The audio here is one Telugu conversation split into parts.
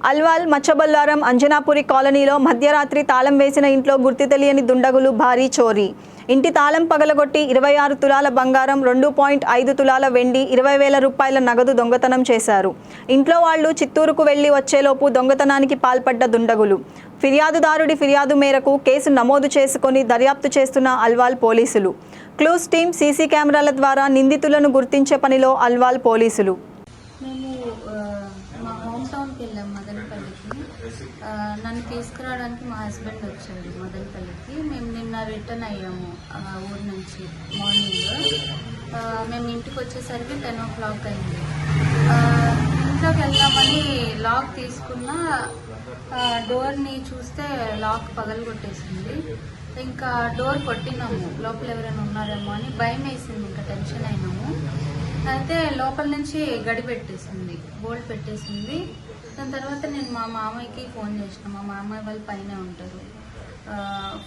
అల్వాల్ మచ్చబల్లారం అంజనాపురి కాలనీలో మధ్యరాత్రి తాళం వేసిన ఇంట్లో గుర్తు తెలియని దుండగులు భారీ చోరీ. ఇంటి తాళం పగలగొట్టి ఇరవై ఆరు తులాల బంగారం రెండు పాయింట్ ఐదు తులాల వెండి ఇరవై వేల రూపాయల నగదు దొంగతనం చేశారు. ఇంట్లో వాళ్ళు చిత్తూరుకు వెళ్ళి వచ్చేలోపు దొంగతనానికి పాల్పడ్డ దుండగులు. ఫిర్యాదుదారుడి ఫిర్యాదు మేరకు కేసు నమోదు చేసుకొని దర్యాప్తు చేస్తున్న అల్వాల్ పోలీసులు. క్లూస్ టీం సీసీ కెమెరాల ద్వారా నిందితులను గుర్తించే పనిలో అల్వాల్ పోలీసులు మేము ఆ, మా హోమ్ టౌన్కి వెళ్ళాం మదనపల్లికి ఆ, నన్ను తీసుకురావడానికి మా హస్బెండ్ వచ్చాడు మదనపల్లికి. మేము నిన్న రిటర్న్ అయ్యాము ఊరు నుంచి మార్నింగ్. మేము ఇంటికి వచ్చేసరికి టెన్ ఓ క్లాక్ అయింది. ఇంట్లోకి వెళ్దామని లాక్ తీసుకున్న డోర్ని చూస్తే లాక్ పగలగొట్టేసింది. ఇంకా డోర్ కొట్టినాము లోపల ఎవరైనా ఉన్నారేమో అని భయం వేసింది ఇంకా టెన్షన్ అయినాము. అయితే లోపల నుంచి గడి పెట్టేసింది బోల్డ్ పెట్టేసింది. దాని తర్వాత నేను మా మామయ్యకి ఫోన్ చేసిన. మా మామయ్య వాళ్ళు పైన ఉంటారు.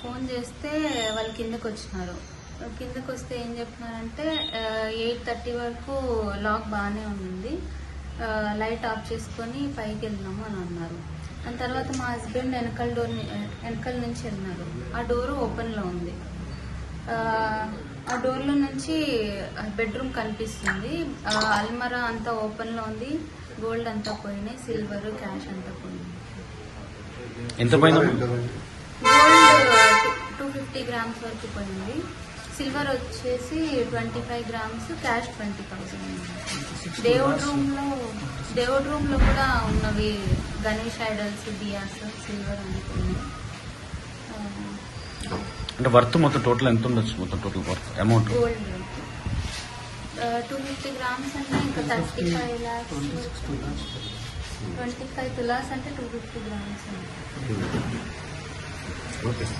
ఫోన్ చేస్తే వాళ్ళు కిందకు వచ్చినారు. కిందకు వస్తే ఏం చెప్తున్నారంటే ఎయిట్ థర్టీ వరకు లాక్ బాగానే ఉంది. లైట్ ఆఫ్ చేసుకొని పైకి వెళ్ళినాము అని అన్నారు. దాని తర్వాత మా హస్బెండ్ వెనకాల డోర్ వెనకల నుంచి వెళ్ళినారు. ఆ డోరు ఓపెన్లో ఉంది. ఆ, డోర్లో నుంచి బెడ్రూమ్ కనిపిస్తుంది. అల్మరా అంతా ఓపెన్లో ఉంది. గోల్డ్ అంతా పోయినాయి సిల్వర్ క్యాష్ అంతా పోయింది? ఎంత గోల్డ్ టూ ఫిఫ్టీ గ్రామ్స్ వరకు పోయింది. సిల్వర్ వచ్చేసి twenty five grams cash twenty thousand దేవుడ్ రూమ్లో దేవుడ్ రూమ్లో కూడా ఉన్నవి గణేష్ ఐడల్స్ దియాస్ సిల్వర్ అన్ని పోయినాయి. అంటే వర్త్ మొత్తం టోటల్ ఎంత ఉండొచ్చు? మొత్తం total worth amount? Gold. Two fifty grams అంటే ఇంకా thirty five lakhs twenty five tolas అంటే టూ ఫిఫ్టీ గ్రామ్స్.